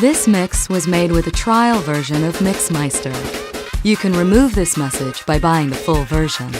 This mix was made with a trial version of Mixmeister. You can remove this message by buying the full version.